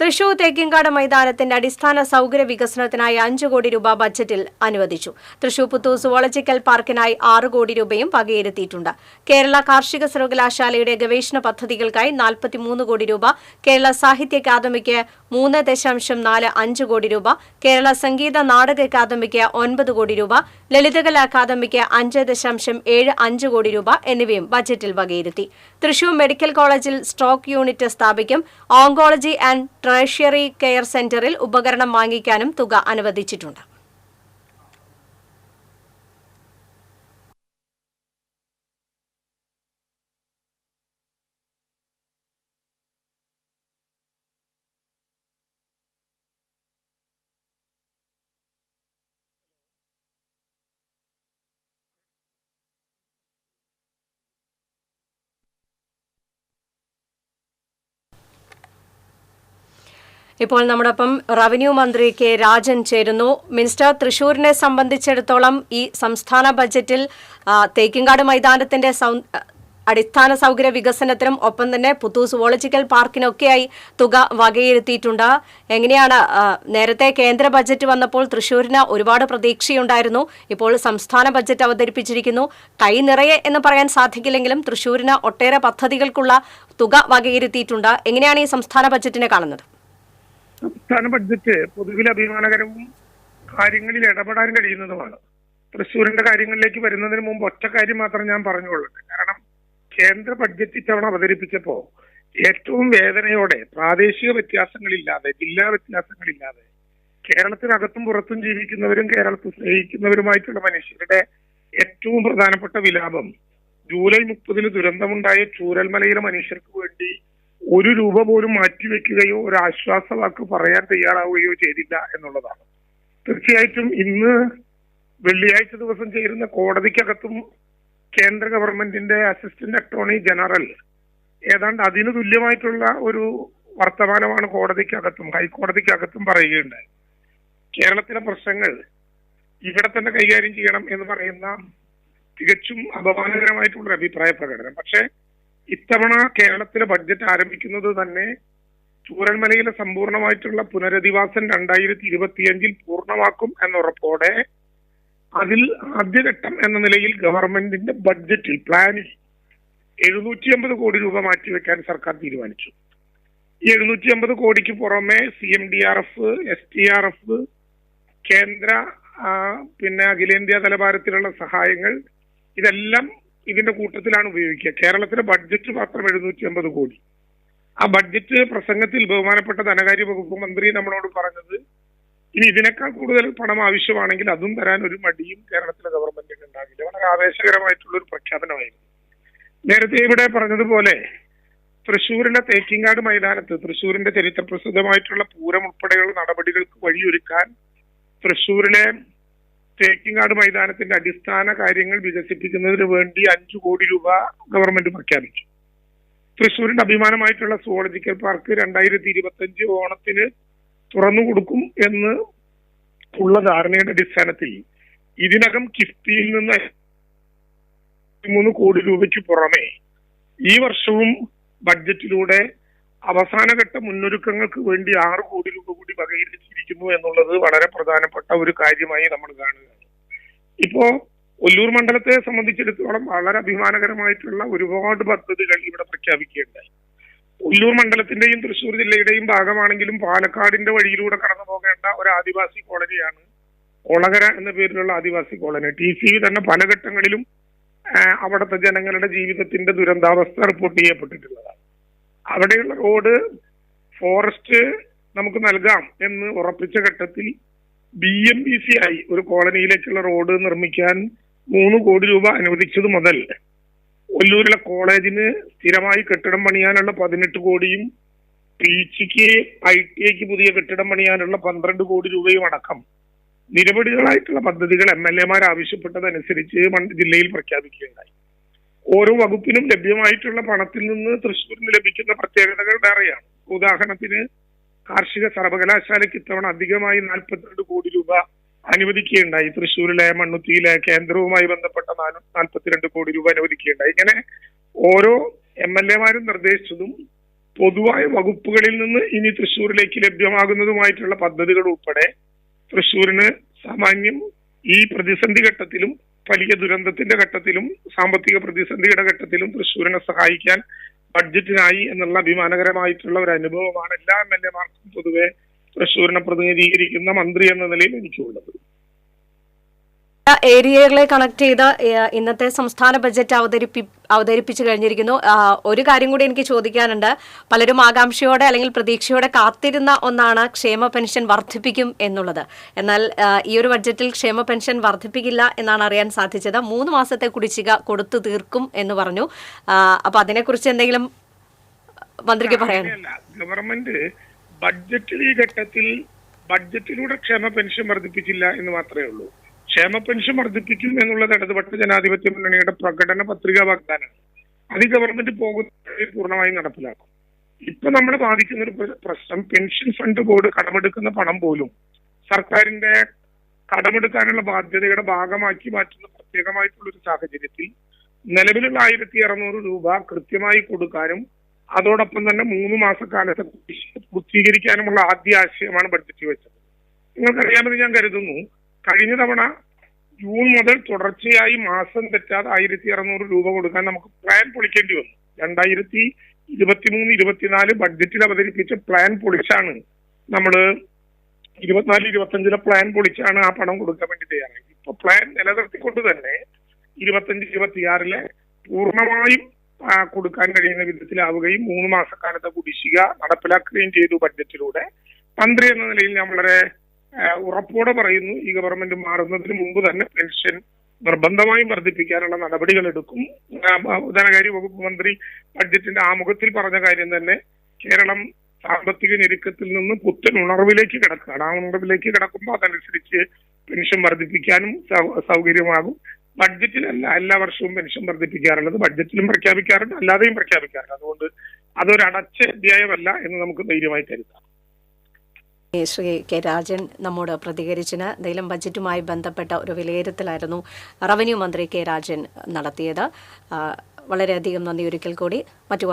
തൃശൂർ തേക്കിങ്കാട് മൈതാനത്തിന്റെ അടിസ്ഥാന സൗകര്യ വികസനത്തിനായി അഞ്ചു കോടി രൂപ ബജറ്റിൽ അനുവദിച്ചു. തൃശൂർ പുത്തൂർ സുവോളജിക്കൽ പാർക്കിനായി ആറ് കോടി രൂപയും വകയിരുത്തിയിട്ടുണ്ട്. കേരള കാർഷിക സർവകലാശാലയുടെ ഗവേഷണ പദ്ധതികൾക്കായി നാൽപ്പത്തിമൂന്ന് കോടി രൂപ കേരള സാഹിത്യ അക്കാദമിക്ക് മൂന്ന് ദശാംശം നാല് അഞ്ച് കോടി രൂപ കേരള സംഗീത നാടക അക്കാദമിക്ക് ഒൻപത് കോടി രൂപ ലളിതകല അക്കാദമിക്ക് അഞ്ച് ദശാംശം ഏഴ് അഞ്ച് കോടി രൂപ എന്നിവയും ബജറ്റിൽ വകയിരുത്തി. തൃശൂർ മെഡിക്കൽ കോളേജിൽ സ്ട്രോക്ക് യൂണിറ്റ് സ്ഥാപിക്കും. ഓങ്കോളജി ആൻഡ് ട്രഷറി കെയർ സെന്ററിൽ ഉപകരണം വാങ്ങിക്കാനും തുക അനുവദിച്ചിട്ടുണ്ട്. ഇപ്പോൾ നമ്മോടൊപ്പം റവന്യൂ മന്ത്രി കെ രാജൻ ചേരുന്നു. മിനിസ്റ്റർ തൃശൂരിനെ സംബന്ധിച്ചിടത്തോളം ഈ സംസ്ഥാന ബജറ്റിൽ തേക്കിങ്കാട് മൈതാനത്തിന്റെ അടിസ്ഥാന സൗകര്യ വികസനത്തിനും ഒപ്പം തന്നെ പുത്തൂ സുവോളജിക്കൽ പാർക്കിനൊക്കെയായി തുക വകയിരുത്തിയിട്ടുണ്ട്. എങ്ങനെയാണ് നേരത്തെ കേന്ദ്ര ബജറ്റ് വന്നപ്പോൾ തൃശൂരിന് ഒരുപാട് പ്രതീക്ഷയുണ്ടായിരുന്നു. ഇപ്പോൾ സംസ്ഥാന ബജറ്റ് അവതരിപ്പിച്ചിരിക്കുന്നു. കൈ നിറയെ എന്ന് പറയാൻ സാധിക്കില്ലെങ്കിലും തൃശൂരിന് ഒട്ടേറെ പദ്ധതികൾക്കുള്ള തുക വകയിരുത്തിയിട്ടുണ്ട്. എങ്ങനെയാണ് ഈ സംസ്ഥാന ബജറ്റിനെ കാണുന്നത്? സംസ്ഥാന ബഡ്ജറ്റ് പൊതുവിൽ അഭിമാനകരവും കാര്യങ്ങളിൽ ഇടപെടാൻ കഴിയുന്നതുമാണ്. തൃശ്ശൂരിന്റെ കാര്യങ്ങളിലേക്ക് വരുന്നതിന് മുമ്പ് ഒറ്റ കാര്യം മാത്രം ഞാൻ പറഞ്ഞുകൊള്ളട്ടെ കാരണം കേന്ദ്ര ബഡ്ജറ്റ് ഇത്തവണ അവതരിപ്പിച്ചപ്പോ ഏറ്റവും വേദനയോടെ പ്രാദേശിക വ്യത്യാസങ്ങളില്ലാതെ ജില്ലാ വ്യത്യാസങ്ങളില്ലാതെ കേരളത്തിനകത്തും പുറത്തും ജീവിക്കുന്നവരും കേരളത്തിൽ സ്നേഹിക്കുന്നവരുമായിട്ടുള്ള മനുഷ്യരുടെ ഏറ്റവും പ്രധാനപ്പെട്ട വിലാപം ജൂലൈ മുപ്പതിന് ദുരന്തമുണ്ടായ ചൂരൽമലയിലെ മനുഷ്യർക്ക് വേണ്ടി ഒരു രൂപ പോലും മാറ്റിവെക്കുകയോ ഒരു ആശ്വാസവാക്ക് പറയാൻ തയ്യാറാവുകയോ ചെയ്തില്ല എന്നുള്ളതാണ്. തീർച്ചയായിട്ടും ഇന്ന് വെള്ളിയാഴ്ച ദിവസം ചേരുന്ന കോടതിക്കകത്തും കേന്ദ്ര ഗവൺമെന്റിന്റെ അസിസ്റ്റന്റ് അറ്റോർണി ജനറൽ ഏതാണ്ട് അതിന് തുല്യമായിട്ടുള്ള ഒരു വർത്തമാനമാണ് കോടതിക്കകത്തും ഹൈക്കോടതിക്കകത്തും പറയുകയുണ്ടായി. കേരളത്തിലെ പ്രശ്നങ്ങൾ ഇവിടെ തന്നെ കൈകാര്യം ചെയ്യണം എന്ന് പറയുന്ന തികച്ചും അപമാനകരമായിട്ടുള്ള അഭിപ്രായ പ്രകടനം. പക്ഷേ ഇത്തവണ കേരളത്തിലെ ബഡ്ജറ്റ് ആരംഭിക്കുന്നത് തന്നെ ചൂരൽമലയിലെ സമ്പൂർണമായിട്ടുള്ള പുനരധിവാസം രണ്ടായിരത്തി ഇരുപത്തിയഞ്ചിൽ പൂർണമാക്കും എന്ന ഉറപ്പോടെ അതിൽ ആദ്യഘട്ടം എന്ന നിലയിൽ ഗവൺമെന്റിന്റെ ബഡ്ജറ്റിൽ പ്ലാനിൽ എഴുന്നൂറ്റി അമ്പത് കോടി രൂപ മാറ്റിവെക്കാൻ സർക്കാർ തീരുമാനിച്ചു. ഈ എഴുന്നൂറ്റി അമ്പത് കോടിക്ക് പുറമെ C M D R F S T R F കേന്ദ്ര പിന്നെ അഖിലേന്ത്യാ തലഭാരത്തിലുള്ള സഹായങ്ങൾ ഇതെല്ലാം ഇതിന്റെ കൂട്ടത്തിലാണ് ഉപയോഗിക്കുക. കേരളത്തിലെ ബഡ്ജറ്റ് മാത്രം എഴുന്നൂറ്റി അമ്പത് കോടി. ആ ബഡ്ജറ്റ് പ്രസംഗത്തിൽ ബഹുമാനപ്പെട്ട ധനകാര്യ വകുപ്പ് മന്ത്രി നമ്മളോട് പറഞ്ഞത് ഇനി ഇതിനേക്കാൾ കൂടുതൽ പണം ആവശ്യമാണെങ്കിൽ അതും തരാൻ ഒരു മടിയും കേരളത്തിലെ ഗവൺമെന്റിന് ഉണ്ടാകില്ല വളരെ ആവേശകരമായിട്ടുള്ള ഒരു പ്രഖ്യാപനമായിരുന്നു. നേരത്തെ ഇവിടെ പറഞ്ഞതുപോലെ തൃശ്ശൂരിലെ തേക്കിങ്ങാട് മൈതാനത്ത് തൃശ്ശൂരിന്റെ ചരിത്രപ്രസിദ്ധമായിട്ടുള്ള പൂരം ഉൾപ്പെടെയുള്ള നടപടികൾക്ക് വഴിയൊരുക്കാൻ തൃശ്ശൂരിലെ തേക്കിങ്ങാട് മൈതാനത്തിന്റെ അടിസ്ഥാന കാര്യങ്ങൾ വികസിപ്പിക്കുന്നതിന് വേണ്ടി അഞ്ചു കോടി രൂപ ഗവൺമെന്റ് പ്രഖ്യാപിച്ചു. തൃശ്ശൂരിന്റെ അഭിമാനമായിട്ടുള്ള സുവോളജിക്കൽ പാർക്ക് രണ്ടായിരത്തി ഇരുപത്തി അഞ്ച് ഓണത്തിന് തുറന്നു കൊടുക്കും എന്ന് ഉള്ള ധാരണയുടെ അടിസ്ഥാനത്തിൽ ഇതിനകം കിഫ്ബിയിൽ നിന്ന് മൂന്ന് കോടി രൂപയ്ക്ക് പുറമെ ഈ വർഷവും ബഡ്ജറ്റിലൂടെ അവസാനഘട്ട മുന്നൊരുക്കങ്ങൾക്ക് വേണ്ടി ആറ് കോടി രൂപ കൂടി വകയിരുത്തിയിരിക്കുന്നു എന്നുള്ളത് വളരെ പ്രധാനപ്പെട്ട ഒരു കാര്യമായി നമ്മൾ കാണുകയാണ്. ഇപ്പോ ഒല്ലൂർ മണ്ഡലത്തെ സംബന്ധിച്ചിടത്തോളം വളരെ അഭിമാനകരമായിട്ടുള്ള ഒരുപാട് പദ്ധതികൾ ഇവിടെ പ്രഖ്യാപിക്കുകയുണ്ടായി ഒല്ലൂർ മണ്ഡലത്തിന്റെയും തൃശ്ശൂർ ജില്ലയുടെയും ഭാഗമാണെങ്കിലും പാലക്കാടിന്റെ വഴിയിലൂടെ കടന്നു പോകേണ്ട ഒരു ആദിവാസി കോളനിയാണ് കൊളകര എന്ന പേരിലുള്ള ആദിവാസി കോളനി. ടി സി തന്നെ പല ഘട്ടങ്ങളിലും അവിടുത്തെ ജനങ്ങളുടെ ജീവിതത്തിന്റെ ദുരന്താവസ്ഥ റിപ്പോർട്ട് ചെയ്യപ്പെട്ടിട്ടുള്ളതാണ് അവിടെയുള്ള റോഡ് ഫോറസ്റ്റ് നമുക്ക് നൽകാം എന്ന് ഉറപ്പിച്ച ഘട്ടത്തിൽ ബി എം ബി സി ആയി ഒരു കോളനിയിലേക്കുള്ള റോഡ് നിർമ്മിക്കാൻ മൂന്ന് കോടി രൂപ അനുവദിച്ചത് മുതൽ ഒല്ലൂരിലെ കോളേജിന് സ്ഥിരമായി കെട്ടിടം പണിയാനുള്ള പതിനെട്ട് കോടിയും പീച്ചിക്ക് ഐ ടി ഐക്ക് പുതിയ കെട്ടിടം പണിയാനുള്ള പന്ത്രണ്ട് കോടി രൂപയും അടക്കം. നിരവധികളായിട്ടുള്ള പദ്ധതികൾ എം എൽ എമാർ ആവശ്യപ്പെട്ടതനുസരിച്ച് ജില്ലയിൽ പ്രഖ്യാപിക്കുകയുണ്ടായി. ഓരോ വകുപ്പിനും ലഭ്യമായിട്ടുള്ള പണത്തിൽ നിന്ന് തൃശ്ശൂരിന് ലഭിക്കുന്ന പ്രത്യേകതകൾ വേറെയാണ്. ഉദാഹരണത്തിന് കാർഷിക സർവകലാശാലയ്ക്ക് ഇത്തവണ അധികമായി നാൽപ്പത്തിരണ്ട് കോടി രൂപ അനുവദിക്കുകയുണ്ടായി. തൃശ്ശൂരിലെ മണ്ണുത്തിയിലെ കേന്ദ്രവുമായി ബന്ധപ്പെട്ട നാൽപ്പത്തിരണ്ട് കോടി രൂപ അനുവദിക്കുകയുണ്ടായി. ഇങ്ങനെ ഓരോ എം എൽ എമാരും നിർദ്ദേശിച്ചതും പൊതുവായ വകുപ്പുകളിൽ നിന്ന് ഇനി തൃശ്ശൂരിലേക്ക് ലഭ്യമാകുന്നതുമായിട്ടുള്ള പദ്ധതികൾ ഉൾപ്പെടെ തൃശ്ശൂരിന് സാമാന്യം ഈ പ്രതിസന്ധി ഘട്ടത്തിലും വലിയ ദുരന്തത്തിന്റെ ഘട്ടത്തിലും സാമ്പത്തിക പ്രതിസന്ധിയുടെ ഘട്ടത്തിലും തൃശ്ശൂരിനെ സഹായിക്കാൻ ബഡ്ജറ്റിനായി എന്നുള്ള അഭിമാനകരമായിട്ടുള്ള ഒരു അനുഭവമാണ് എല്ലാ എം എൽ എമാർക്കും പൊതുവെ തൃശ്ശൂരിനെ പ്രതിനിധീകരിക്കുന്ന മന്ത്രി എന്ന നിലയിൽ എനിക്കുള്ളത്. ഏരിയകളെ കണക്ട് ചെയ്ത് ഇന്നത്തെ സംസ്ഥാന ബജറ്റ് അവതരിപ്പി അവതരിപ്പിച്ചു കഴിഞ്ഞിരിക്കുന്നു. ഒരു കാര്യം കൂടി എനിക്ക് ചോദിക്കാനുണ്ട്. പലരും ആകാംക്ഷയോടെ അല്ലെങ്കിൽ പ്രതീക്ഷയോടെ കാത്തിരുന്ന ഒന്നാണ് ക്ഷേമ പെൻഷൻ വർദ്ധിപ്പിക്കും എന്നുള്ളത്. എന്നാൽ ഈ ഒരു ബഡ്ജറ്റിൽ ക്ഷേമ പെൻഷൻ വർദ്ധിപ്പിക്കില്ല എന്നാണ് അറിയാൻ സാധിച്ചത്. മൂന്ന് മാസത്തെ കുടിശ്ശിക കൊടുത്തു തീർക്കും എന്ന് പറഞ്ഞു. അപ്പൊ അതിനെക്കുറിച്ച് എന്തെങ്കിലും മന്ത്രിക്ക് പറയാൻ ഗവൺമെന്റ് ബഡ്ജറ്റിൽ ഈ ഘട്ടത്തിൽ ബഡ്ജറ്റിലൂടെ ക്ഷേമ പെൻഷൻ വർദ്ധിപ്പിച്ചില്ല എന്ന് മാത്രമേ ഉള്ളൂ. ക്ഷേമ പെൻഷൻ വർദ്ധിപ്പിക്കും എന്നുള്ളത് ഇടതുപക്ഷ ജനാധിപത്യ മുന്നണിയുടെ പ്രകടന പത്രിക വാഗ്ദാനമാണ്. അത് ഗവൺമെന്റ് പോകുന്ന പൂർണമായി നടപ്പിലാക്കും. ഇപ്പൊ നമ്മൾ ബാധിക്കുന്ന ഒരു പ്രശ്നം പെൻഷൻ ഫണ്ട് ബോർഡ് കടമെടുക്കുന്ന പണം പോലും സർക്കാരിന്റെ കടമെടുക്കാനുള്ള ബാധ്യതയുടെ ഭാഗമാക്കി മാറ്റുന്ന പ്രത്യേകമായിട്ടുള്ള ഒരു സാഹചര്യത്തിൽ നിലവിലുള്ള ആയിരത്തി അറുന്നൂറ് രൂപ കൃത്യമായി കൊടുക്കാനും അതോടൊപ്പം തന്നെ മൂന്ന് മാസക്കാലത്തെ പൂർത്തീകരിക്കാനുമുള്ള ആദ്യ ആശയമാണ് ബഡ്ജറ്റ് വെച്ചത്. നിങ്ങൾക്കറിയാമെന്ന് ഞാൻ കരുതുന്നു കഴിഞ്ഞ തവണ ജൂൺ മുതൽ തുടർച്ചയായി മാസം തെറ്റാതെ ആയിരത്തി അറുന്നൂറ് രൂപ കൊടുക്കാൻ നമുക്ക് പ്ലാൻ പൊളിക്കേണ്ടി വന്നു. രണ്ടായിരത്തി ഇരുപത്തിമൂന്ന് ഇരുപത്തിനാല് ബഡ്ജറ്റിൽ അവതരിപ്പിച്ച പ്ലാൻ പൊളിച്ചാണ് നമ്മൾ ഇരുപത്തിനാല് ഇരുപത്തഞ്ചിലെ പ്ലാൻ പൊളിച്ചാണ് ആ പണം കൊടുക്കാൻ വേണ്ടി തയ്യാറായത്. ഇപ്പൊ പ്ലാൻ നിലനിർത്തിക്കൊണ്ട് തന്നെ ഇരുപത്തഞ്ച് ഇരുപത്തിയാറിലെ പൂർണമായും കൊടുക്കാൻ കഴിയുന്ന വിധത്തിലാവുകയും മൂന്ന് മാസക്കാലത്തെ കുടിശ്ശിക നടപ്പിലാക്കുകയും ചെയ്തു ബഡ്ജറ്റിലൂടെ മന്ത്രി എന്ന നിലയിൽ ഞാൻ വളരെ ഉറപ്പോടെ പറയുന്നു ഈ ഗവൺമെന്റ് മാറുന്നതിന് മുമ്പ് തന്നെ പെൻഷൻ നിർബന്ധമായും വർദ്ധിപ്പിക്കാനുള്ള നടപടികൾ എടുക്കും ധനകാര്യ വകുപ്പ് മന്ത്രി ബഡ്ജറ്റിന്റെ ആമുഖത്തിൽ പറഞ്ഞ കാര്യം തന്നെ കേരളം സാമ്പത്തിക ഞെരുക്കത്തിൽ നിന്ന് പുത്തൻ ഉണർവിലേക്ക് കിടക്കുകയാണ്. ആ ഉണർവിലേക്ക് കിടക്കുമ്പോൾ അതനുസരിച്ച് പെൻഷൻ വർദ്ധിപ്പിക്കാനും സൗകര്യമാകും. ബഡ്ജറ്റിലല്ല എല്ലാ വർഷവും പെൻഷൻ വർദ്ധിപ്പിക്കാറുള്ളത് ബഡ്ജറ്റിലും പ്രഖ്യാപിക്കാറുണ്ട് അല്ലാതെയും പ്രഖ്യാപിക്കാറുണ്ട്. അതുകൊണ്ട് അതൊരു അടച്ച അധ്യായമല്ല എന്ന് നമുക്ക് ധൈര്യമായി കരുതാം. ശ്രീ കെ രാജൻ നമ്മോട് പ്രതികരിച്ചിന്. എന്തെങ്കിലും ബജറ്റുമായി ബന്ധപ്പെട്ട ഒരു വിലയിരുത്തലായിരുന്നു റവന്യൂ മന്ത്രി കെ രാജൻ നടത്തിയത്. വളരെയധികം നന്ദി ഒരിക്കൽ കൂടി. മറ്റു